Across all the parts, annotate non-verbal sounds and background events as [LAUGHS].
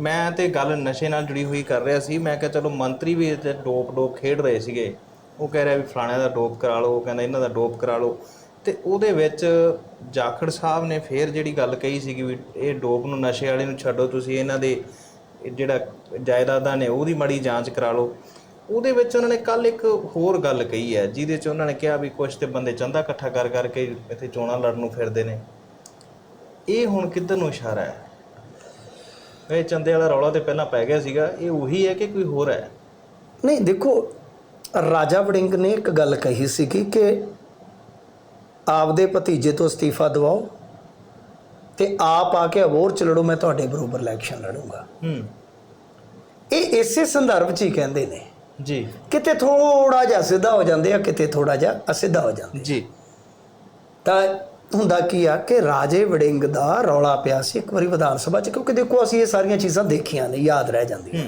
ਮੈਂ ਤੇ ਗੱਲ ਨਸ਼ੇ ਨਾਲ ਜੁੜੀ ਹੋਈ ਕਰ ਰਿਹਾ ਸੀ। ਮੈਂ ਕਿਹਾ, ਚਲੋ, ਮੰਤਰੀ ਵੀ ਤੇ ਡੋਪ ਡੋਪ ਖੇਡ ਰਹੇ ਸੀਗੇ। ਉਹ ਕਹਿ ਰਿਹਾ ਵੀ ਫਲਾਣਿਆਂ ਦਾ ਡੋਪ ਕਰਾ ਲਓ, ਉਹ ਕਹਿੰਦਾ ਇਹਨਾਂ ਦਾ ਡੋਪ ਕਰਾ ਲਓ। ਤੇ ਉਹਦੇ ਵਿੱਚ ਜਾਖੜ ਸਾਹਿਬ ਨੇ ਫੇਰ ਜਿਹੜੀ ਗੱਲ ਕਹੀ ਸੀਗੀ ਵੀ ਇਹ ਡੋਪ ਨੂੰ ਨਸ਼ੇ ਵਾਲੇ ਨੂੰ ਛੱਡੋ, ਤੁਸੀਂ ਇਹਨਾਂ ਦੇ ਜਿਹੜਾ ਜਾਇਦਾਦਾਂ ਨੇ ਉਹਦੀ ਮੜੀ ਜਾਂਚ ਕਰਾ ਲਓ। ਉਹਦੇ ਵਿੱਚ ਉਹਨਾਂ ਨੇ ਕੱਲ ਇੱਕ ਹੋਰ ਗੱਲ ਕਹੀ ਹੈ, ਜਿਹਦੇ 'ਚ ਉਹਨਾਂ ਨੇ ਕਿਹਾ ਵੀ ਕੁਝ ਤੇ ਬੰਦੇ ਚੰਦਾ ਇਕੱਠਾ ਕਰ ਕਰਕੇ ਇੱਥੇ ਚੋਣਾਂ ਲੜਨ ਨੂੰ ਫਿਰਦੇ ਨੇ। ਇਹ ਹੁਣ ਕਿੱਧਰ ਨੂੰ ਇਸ਼ਾਰਾ ਹੈ? ਇਹ ਚੰਦੇ ਵਾਲਾ ਰੌਲਾ ਤੇ ਪਹਿਲਾਂ ਪੈ ਗਿਆ ਸੀਗਾ ਇਹ ਉਹੀ ਹੈ ਕਿ ਕੋਈ ਹੋਰ ਹੈ? ਨਹੀਂ ਦੇਖੋ ਰਾਜਾ ਵੜਿੰਗ ਨੇ ਇੱਕ ਗੱਲ ਕਹੀ ਸੀ ਕਿ ਆਪਦੇ ਭਤੀਜੇ ਤੋਂ ਅਸਤੀਫਾ ਦਿਵਾਓ ਤੇ ਆਪ ਆ ਕੇ ਅਬੋਰ ਚ ਲੜੋ ਮੈਂ ਤੁਹਾਡੇ ਬਰੋਬਰ ਇਲੈਕਸ਼ਨ ਲੜੂੰਗਾ। ਹੂੰ। ਇਹ ਇਸੇ ਸੰਦਰਭ ਚ ਹੀ ਕਹਿੰਦੇ ਨੇ। ਜੀ। ਕਿਤੇ ਥੋੜਾ ਜਿਹਾ ਸਿੱਧਾ ਹੋ ਜਾਂਦੇ ਆ ਕਿਤੇ ਥੋੜਾ ਜਿਹਾ ਅਸਿੱਧਾ ਹੋ ਜਾਂਦੇ ਜੀ। ਤਾਂ ਹੁੰਦਾ ਕੀ ਆ ਕਿ ਰਾਜੇ ਵੜਿੰਗ ਦਾ ਰੌਲਾ ਪਿਆ ਸੀ ਇੱਕ ਵਾਰੀ ਵਿਧਾਨ ਸਭਾ 'ਚ ਕਿਉਂਕਿ ਦੇਖੋ ਅਸੀਂ ਇਹ ਸਾਰੀਆਂ ਚੀਜ਼ਾਂ ਦੇਖੀਆਂ ਨੇ ਯਾਦ ਰਹਿ ਜਾਂਦੀਆਂ।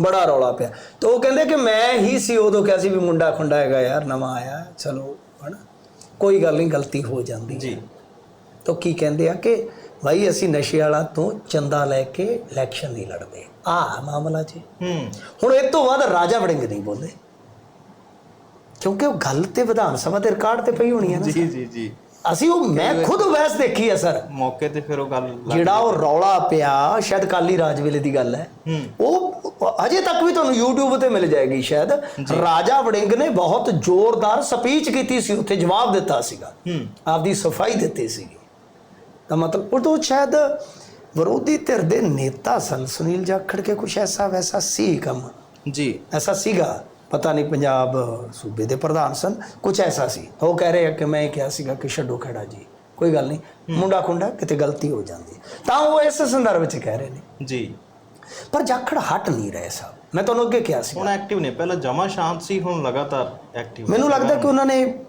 ਬੜਾ ਰੌਲਾ ਪਿਆ। ਤੇ ਉਹ ਕਹਿੰਦੇ ਕਿ ਮੈਂ ਹੀ ਸੀ ਉਦੋਂ ਕਿਹਾ ਸੀ ਵੀ ਮੁੰਡਾ ਖੁੰਡਾ ਹੈਗਾ ਯਾਰ ਨਵਾਂ ਆਇਆ ਚਲੋ ਹਨਾ। ਕੋਈ ਗੱਲ ਨਹੀਂ ਗਲਤੀ ਹੋ ਜਾਂਦੀ। ਜੀ। ਤਾਂ ਕੀ ਕਹਿੰਦੇ ਆ ਕਿ ਭਾਈ ਅਸੀਂ ਨਸ਼ੇ ਵਾਲਾ ਤੋਂ ਚੰਦਾ ਲੈ ਕੇ ਇਲੈਕਸ਼ਨ ਨਹੀਂ ਲੜਦੇ। ਆਹ ਮਾਮਲਾ ਜੀ। ਹੂੰ। ਹੁਣ ਇਹ ਤੋਂ ਬਾਅਦ ਰਾਜਾ ਵੜਿੰਗ ਨਹੀਂ ਬੋਲੇ ਕਿਉਂਕਿ ਉਹ ਗੱਲ ਤੇ ਵਿਧਾਨ ਸਭਾ ਦੇ ਰਿਕਾਰਡ ਤੇ ਪਈ ਹੋਣੀ ਹੈ ਨਾ ਜੀ ਜੀ ਜੀ। ਅਸੀਂ ਉਹ ਮੈਂ ਖੁਦ ਬਹਿਸ ਦੇਖੀ ਹੈ ਸਰ। ਮੌਕੇ ਤੇ ਫਿਰ ਉਹ ਗੱਲ ਜਿਹੜਾ ਉਹ ਰੌਲਾ ਪਿਆ ਸ਼ਾਇਦ ਕਾਲੀ ਰਾਜ ਵੇਲੇ ਦੀ ਗੱਲ ਹੈ। ਉਹ ਅਜੇ ਤੱਕ ਵੀ ਤੁਹਾਨੂੰ YouTube ਤੇ ਮਿਲ ਜਾਏਗੀ ਸ਼ਾਇਦ। ਰਾਜਾ ਵੜਿੰਗ ਨੇ ਬਹੁਤ ਜ਼ੋਰਦਾਰ ਸਪੀਚ ਕੀਤੀ ਸੀ ਉੱਥੇ ਜਵਾਬ ਦਿੱਤਾ ਸੀਗਾ। ਆਪਦੀ ਸਫ਼ਾਈ ਦਿੱਤੀ ਸੀਗੀ। ਤਾਂ ਮਤਲਬ ਉਦੋਂ ਸ਼ਾਇਦ ਵਿਰੋਧੀ ਧਿਰ ਦੇ ਨੇਤਾ ਸਨ ਸੁਨੀਲ ਜਾਖੜ ਕੇ ਕੁਛ ਐਸਾ ਵੈਸਾ ਸੀ ਕੰਮ। ਜੀ। ਐਸਾ ਸੀਗਾ। ਪਤਾ ਨਹੀਂ ਪੰਜਾਬ ਸੂਬੇ ਦੇ ਪ੍ਰਧਾਨ ਸਨ। ਕੁਝ ਐਸਾ ਸੀ। ਉਹ ਕਹਿ ਰਹੇ ਆ ਕਿ ਮੈਂ ਇਹ ਕਿਹਾ ਸੀਗਾ ਕਿ ਛੱਡੋ ਖੜਾ ਜੀ। ਕੋਈ ਗੱਲ ਨਹੀਂ। ਮੁੰਡਾ ਖੁੰਡਾ ਕਿਤੇ ਗਲਤੀ ਹੋ ਜਾਂਦੀ। ਤਾਂ ਉਹ ਇਸ ਸੰਦਰਭ ਵਿੱਚ ਕਹਿ ਰਹੇ ਨੇ। ਜੀ। ਪਰ ਜਾਖੜ ਹਟ ਨਹੀਂ ਰਹੇ ਸਾਹਿਬ ਮੈਂ ਤੁਹਾਨੂੰ ਅੱਗੇ ਕਿਹਾ ਸੀ ਹੁਣ ਐਕਟਿਵ ਨੇ। ਪਹਿਲਾਂ ਜਮਾ ਸ਼ਾਂਤ ਸੀ ਹੁਣ ਲਗਾਤਾਰ ਐਕਟਿਵ ਮੈਨੂੰ ਲੱਗਦਾ ਕਿ ਉਹਨਾਂ ਨੇ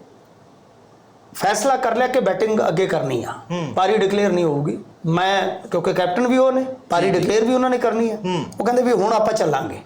ਫੈਸਲਾ ਕਰ ਲਿਆ ਕਿ ਬੈਟਿੰਗ ਅੱਗੇ ਕਰਨੀ ਆ। ਪਾਰੀ ਡਿਕਲੇਅਰ ਨਹੀਂ ਹੋਊਗੀ। ਮੈਂ ਕਿਉਂਕਿ ਕੈਪਟਨ ਵੀ ਉਹ ਨੇ ਪਾਰੀ ਡਿਕਲੇਅਰ ਵੀ ਉਹਨਾਂ ਨੇ ਕਰਨੀ ਆ। ਉਹ ਕਹਿੰਦੇ ਵੀ ਹੁਣ ਆਪਾਂ ਚੱਲਾਂਗੇ।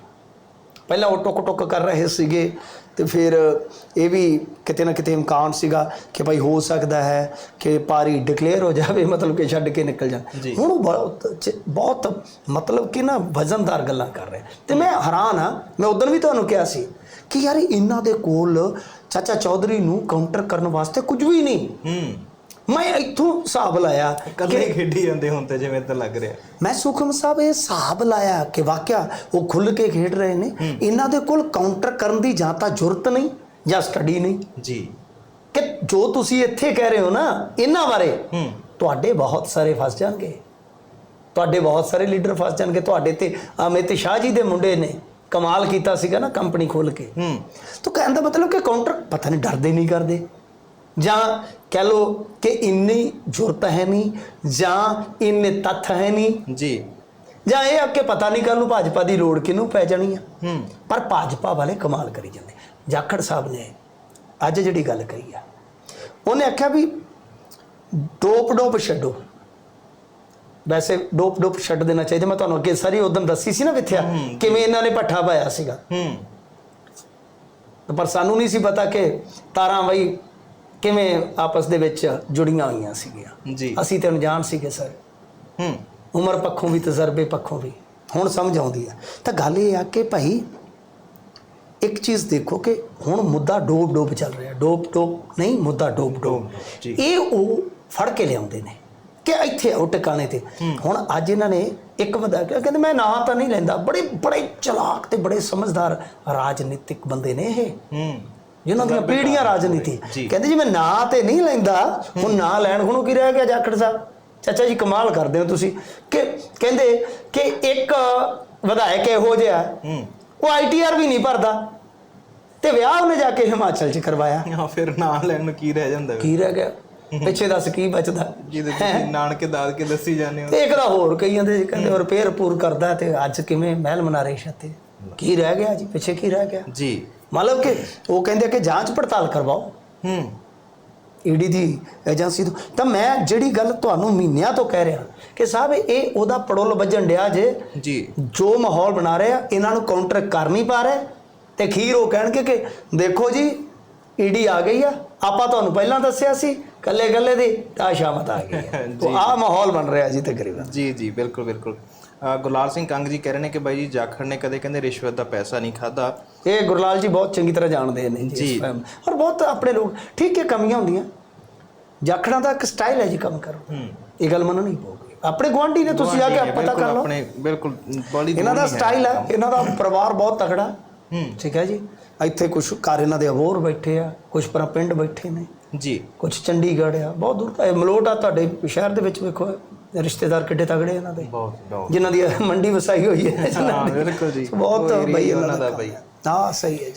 ਪਹਿਲਾਂ ਉਹ ਟੁੱਕ ਟੁੱਕ ਕਰ ਰਹੇ ਸੀਗੇ ਤੇ ਫਿਰ ਇਹ ਵੀ ਕਿਤੇ ਨਾ ਕਿਤੇ ਇਮਕਾਨ ਸੀਗਾ ਕਿ ਭਾਈ ਹੋ ਸਕਦਾ ਹੈ ਕਿ ਪਾਰੀ ਡਿਕਲੇਅਰ ਹੋ ਜਾਵੇ ਮਤਲਬ ਕਿ ਛੱਡ ਕੇ ਨਿਕਲ ਜੀ। ਹੁਣ ਉਹ ਬਹੁਤ ਬਹੁਤ ਮਤਲਬ ਕਿ ਨਾ ਵਜ਼ਨਦਾਰ ਗੱਲਾਂ ਕਰ ਰਹੇ। ਤੇ ਮੈਂ ਹੈਰਾਨ ਆ ਮੈਂ ਉਦੋਂ ਵੀ ਤੁਹਾਨੂੰ ਕਿਹਾ ਸੀ ਕਿ ਯਾਰ ਇਹਨਾਂ ਦੇ ਕੋਲ ਚਾਚਾ ਚੌਧਰੀ ਨੂੰ ਕਾਊਂਟਰ ਕਰਨ ਵਾਸਤੇ ਕੁਝ ਵੀ ਨਹੀਂ। ਹੂੰ। ਮੈਂ ਇੱਥੋਂ ਹਿਸਾਬ ਲਾਇਆ ਇਕੱਲੇ ਹੀ ਖੇਡੀ ਜਾਂਦੇ ਹੁਣ ਤੇ ਜਿਵੇਂ ਤਾਂ ਲੱਗ ਰਿਹਾ। ਮੈਂ ਸੁਖਮ ਸਾਹਿਬ ਇਹ ਹਿਸਾਬ ਲਾਇਆ ਕਿ ਵਾਕਿਆ ਉਹ ਖੁੱਲ ਕੇ ਖੇਡ ਰਹੇ ਨੇ। ਇਹਨਾਂ ਦੇ ਕੋਲ ਕਾਊਂਟਰ ਕਰਨ ਦੀ ਜਾਂ ਤਾਂ ਜ਼ਰੂਰਤ ਨਹੀਂ ਜਾਂ ਸਟੱਡੀ ਨਹੀਂ। ਜੀ। ਕਿ ਜੋ ਤੁਸੀਂ ਇੱਥੇ ਕਹਿ ਰਹੇ ਹੋ ਨਾ ਇਹਨਾਂ ਬਾਰੇ ਤੁਹਾਡੇ ਬਹੁਤ ਸਾਰੇ ਫਸ ਜਾਣਗੇ। ਤੁਹਾਡੇ ਬਹੁਤ ਸਾਰੇ ਲੀਡਰ ਫਸ ਜਾਣਗੇ। ਤੁਹਾਡੇ ਤੇ ਅਮਿਤ ਸ਼ਾਹ ਜੀ ਦੇ ਮੁੰਡੇ ਨੇ ਕਮਾਲ ਕੀਤਾ ਸੀਗਾ ਨਾ ਕੰਪਨੀ ਖੋਲ ਕੇ। ਹੂੰ। ਤਾਂ ਕਹਿਣ ਦਾ ਮਤਲਬ ਕਿ ਕਾਊਂਟਰ ਪਤਾ ਨਹੀਂ ਡਰਦੇ ਨਹੀਂ ਕਰਦੇ। ਜਾਂ ਕਹਿ ਲੋ ਕਿ ਇੰਨੀ ਜ਼ਰੂਰਤ ਹੈ ਨਹੀਂ ਜਾਂ ਇੰਨੇ ਤੱਥ ਹੈ ਨਹੀਂ। ਜੀ। ਜਾਂ ਇਹ ਆ ਕਿ ਪਤਾ ਨਹੀਂ ਕੱਲ ਨੂੰ ਭਾਜਪਾ ਦੀ ਲੋੜ ਕਿਹਨੂੰ ਪੈ ਜਾਣੀ ਆ। ਹੂੰ। ਪਰ ਭਾਜਪਾ ਵਾਲੇ ਕਮਾਲ ਕਰੀ ਜਾਂਦੇ। ਜਾਖੜ ਸਾਹਿਬ ਨੇ ਅੱਜ ਜਿਹੜੀ ਗੱਲ ਕਹੀ ਆ ਉਹਨੇ ਆਖਿਆ ਵੀ ਡੋਪ ਡੋਪ ਛੱਡੋ। ਵੈਸੇ ਡੋਪ ਡੋਪ ਛੱਡ ਦੇਣਾ ਚਾਹੀਦਾ। ਮੈਂ ਤੁਹਾਨੂੰ ਅੱਗੇ ਸਾਰੀ ਉਦੋਂ ਦੱਸੀ ਸੀ ਨਾ ਵਿਥਿਆ ਕਿਵੇਂ ਇਹਨਾਂ ਨੇ ਪੱਠਾ ਪਾਇਆ ਸੀਗਾ। ਹੂੰ। ਪਰ ਸਾਨੂੰ ਨਹੀਂ ਸੀ ਪਤਾ ਕਿ ਤਾਰਾਂ ਬਈ ਕਿਵੇਂ ਆਪਸ ਦੇ ਵਿੱਚ ਜੁੜੀਆਂ ਹੋਈਆਂ ਸੀਗੀਆਂ? ਜੀ। ਅਸੀਂ ਤੇ ਅਣਜਾਣ ਸੀਗੇ ਸਰ। ਹੂੰ। ਉਮਰ ਪੱਖੋਂ ਵੀ ਤਜਰਬੇ ਪੱਖੋਂ ਵੀ। ਹੁਣ ਸਮਝ ਆਉਂਦੀ ਆ। ਤਾਂ ਗੱਲ ਇਹ ਆ ਕਿ ਭਾਈ ਇੱਕ ਚੀਜ਼ ਦੇਖੋ ਕਿ ਹੁਣ ਮੁੱਦਾ ਡੋਬ ਡੋਬ ਚੱਲ ਰਿਹਾ। ਡੋਬ ਡੋਬ ਨਹੀਂ ਮੁੱਦਾ ਡੋਬ ਡੋਬ। ਇਹ ਉਹ ਫੜ ਕੇ ਲਿਆਉਂਦੇ ਨੇ ਕਿ ਇੱਥੇ ਆਉ ਟਿਕਾਣੇ ਤੇ। ਹੁਣ ਅੱਜ ਇਹਨਾਂ ਨੇ ਇੱਕ ਵਧਾ ਕੇ ਕਹਿੰਦੇ ਮੈਂ ਨਾਂ ਤਾਂ ਨਹੀਂ ਲੈਂਦਾ। ਬੜੇ ਬੜੇ ਚਲਾਕ ਤੇ ਬੜੇ ਸਮਝਦਾਰ ਰਾਜਨੀਤਿਕ ਬੰਦੇ ਨੇ ਇਹ। ਹੂੰ। ਜਿਨ੍ਹਾਂ ਦੀਆਂ ਪੀੜ੍ਹੀਆਂ ਰਾਜਨੀਤੀ। ਕਹਿੰਦੇ ਜੀ ਮੈਂ ਨਾਂ ਤੇ ਨਹੀਂ ਲੈਂਦਾ ਹੁਣ ਨਾਂ ਲੈਣ ਖਣੋ ਕੀ ਰਹਿ ਗਿਆ ਜਾਖੜ ਸਾਹਿਬ? ਚਾਚਾ ਜੀ ਕਮਾਲ ਕਰਦੇ ਹੋ ਤੁਸੀਂ। ਕਿ ਕਹਿੰਦੇ ਕਿ ਇੱਕ ਵਿਧਾਇਕ ਇਹੋ ਜਿਹਾ ਉਹ ਆਈਟੀਆਰ ਵੀ ਨਹੀਂ ਭਰਦਾ। ਤੇ ਵਿਆਹ ਉਹਨੇ ਜਾ ਕੇ ਹਿਮਾਚਲ 'ਚ ਕਰਵਾਇਆ। ਹਾਂ ਫਿਰ ਨਾਂ ਲੈਣ ਨੂੰ ਕੀ ਰਹਿ ਜਾਂਦਾ? ਕੀ ਰਹਿ ਗਿਆ? ਪਿੱਛੇ ਦੱਸ ਕੀ ਬਚਦਾ? ਜਿਹਦੇ ਤੁਸੀਂ ਨਾਨਕੇ ਦਾਦ ਕੇ ਦੱਸੀ ਜਾਂਦੇ ਹੋ। ਤੇ ਇੱਕ ਦਾ ਹੋਰ ਕਈ ਜਾਂਦੇ ਕਹਿੰਦੇ ਹੋਰ ਪੇਰ ਪੂਰ ਕਰਦਾ ਤੇ ਅੱਜ ਕਿਵੇਂ ਮਹਿਲ ਮਨਾਰੇ ਛੱਤੇ? ਕੀ ਰਹਿ ਗਿਆ ਜੀ? ਪਿੱਛੇ ਕੀ ਰਹਿ ਗਿਆ? ਜੀ। ਮਤਲਬ ਕਿ ਉਹ ਕਹਿੰਦੇ ਕਿ ਜਾਂਚ ਪੜਤਾਲ ਕਰਵਾਓ। ਹੂੰ। ਈਡੀ ਦੀ ਏਜੰਸੀ ਤੋਂ। ਤਾਂ ਮੈਂ ਜਿਹੜੀ ਗੱਲ ਤੁਹਾਨੂੰ ਮਹੀਨਿਆਂ ਤੋਂ ਕਹਿ ਰਿਹਾ ਕਿ ਸਾਹਿਬ ਇਹ ਉਹਦਾ ਪੜੋਲ ਵੱਜਣ ਡਿਆ ਜੇ। ਜੀ। ਜੋ ਮਾਹੌਲ ਬਣਾ ਰਹੇ ਆ ਇਹਨਾਂ ਨੂੰ ਕਾਊਂਟਰ ਕਰ ਨਹੀਂ ਪਾ ਰਹੇ। ਤੇ ਖੀਰ ਉਹ ਕਹਿਣਗੇ ਕਿ ਦੇਖੋ ਜੀ ਈਡੀ ਆ ਗਈ ਆ। ਆਪਾਂ ਤੁਹਾਨੂੰ ਪਹਿਲਾਂ ਦੱਸਿਆ ਸੀ ਕੱਲੇ ਕੱਲੇ ਦੀ ਤਾਂ ਸ਼ਾਮਤ ਆ ਗਈ ਆ। [LAUGHS] ਮਾਹੌਲ ਬਣ ਰਿਹਾ ਜੀ ਤਕਰੀਬਨ। ਜੀ ਜੀ ਬਿਲਕੁਲ ਬਿਲਕੁਲ। ਗੁਰਲਾਲ ਸਿੰਘ ਕੰਗ ਜੀ ਕਹਿ ਰਹੇ ਨੇ ਕਿ ਬਾਈ ਜੀ ਜਾਖੜ ਨੇ ਕਦੇ ਕਹਿੰਦੇ ਰਿਸ਼ਵਤ ਦਾ ਪੈਸਾ ਨਹੀਂ ਖਾਦਾ ਇਹ ਗੁਰਲਾਲ ਜੀ ਬਹੁਤ ਚੰਗੀ ਤਰ੍ਹਾਂ ਜਾਣਦੇ ਨੇ ਜੀ। ਔਰ ਬਹੁਤ ਆਪਣੇ ਲੋਕ ਠੀਕ ਹੈ ਕਮੀਆਂ ਹੁੰਦੀਆਂ। ਜਾਖੜਾਂ ਦਾ ਇੱਕ ਸਟਾਈਲ ਹੈ ਜੀ ਕੰਮ ਕਰੋ। ਇਹ ਗੱਲ ਮੰਨਣੀ ਪਊਗੀ। ਆਪਣੇ ਗੁਆਂਢੀ ਨੇ ਤੁਸੀਂ ਆ ਕੇ ਪਤਾ ਕਰ ਲਓ। ਆਪਣੇ ਬਿਲਕੁਲ ਬੜੀ ਇਹਨਾਂ ਦਾ ਸਟਾਈਲ ਹੈ ਇਹਨਾਂ ਦਾ ਪਰਿਵਾਰ ਬਹੁਤ ਤਕੜਾ। ਹੂੰ। ਠੀਕ ਹੈ ਜੀ। ਇੱਥੇ ਕੁਝ ਘਰ ਇਹਨਾਂ ਦੇ ਅਬੋਰ ਬੈਠੇ ਆ ਕੁਝ ਪਰ ਪਿੰਡ ਬੈਠੇ ਨੇ। ਜੀ। ਕੁਝ ਚੰਡੀਗੜ੍ਹ ਆ ਬਹੁਤ ਦੂਰ ਇਹ ਮਲੋਟ ਆ ਤੁਹਾਡੇ ਸ਼ਹਿਰ ਦੇ ਵਿੱਚ ਵੇਖੋ। ਰਿਸ਼ਤੇਦਾਰ ਕਿੱਡੇ ਤਗੜੇ ਇਹਨਾਂ ਦੇ। ਬਹੁਤ ਜਿਨ੍ਹਾਂ ਦੀ ਮੰਡੀ ਵਸਾਈ ਹੋਈ ਹੈ। ਹਾਂ ਬਿਲਕੁਲ ਜੀ। ਬਹੁਤ ਬਈ ਉਹਨਾਂ ਦਾ ਬਈ। ਹਾਂ ਸਹੀ ਹੈ ਜੀ।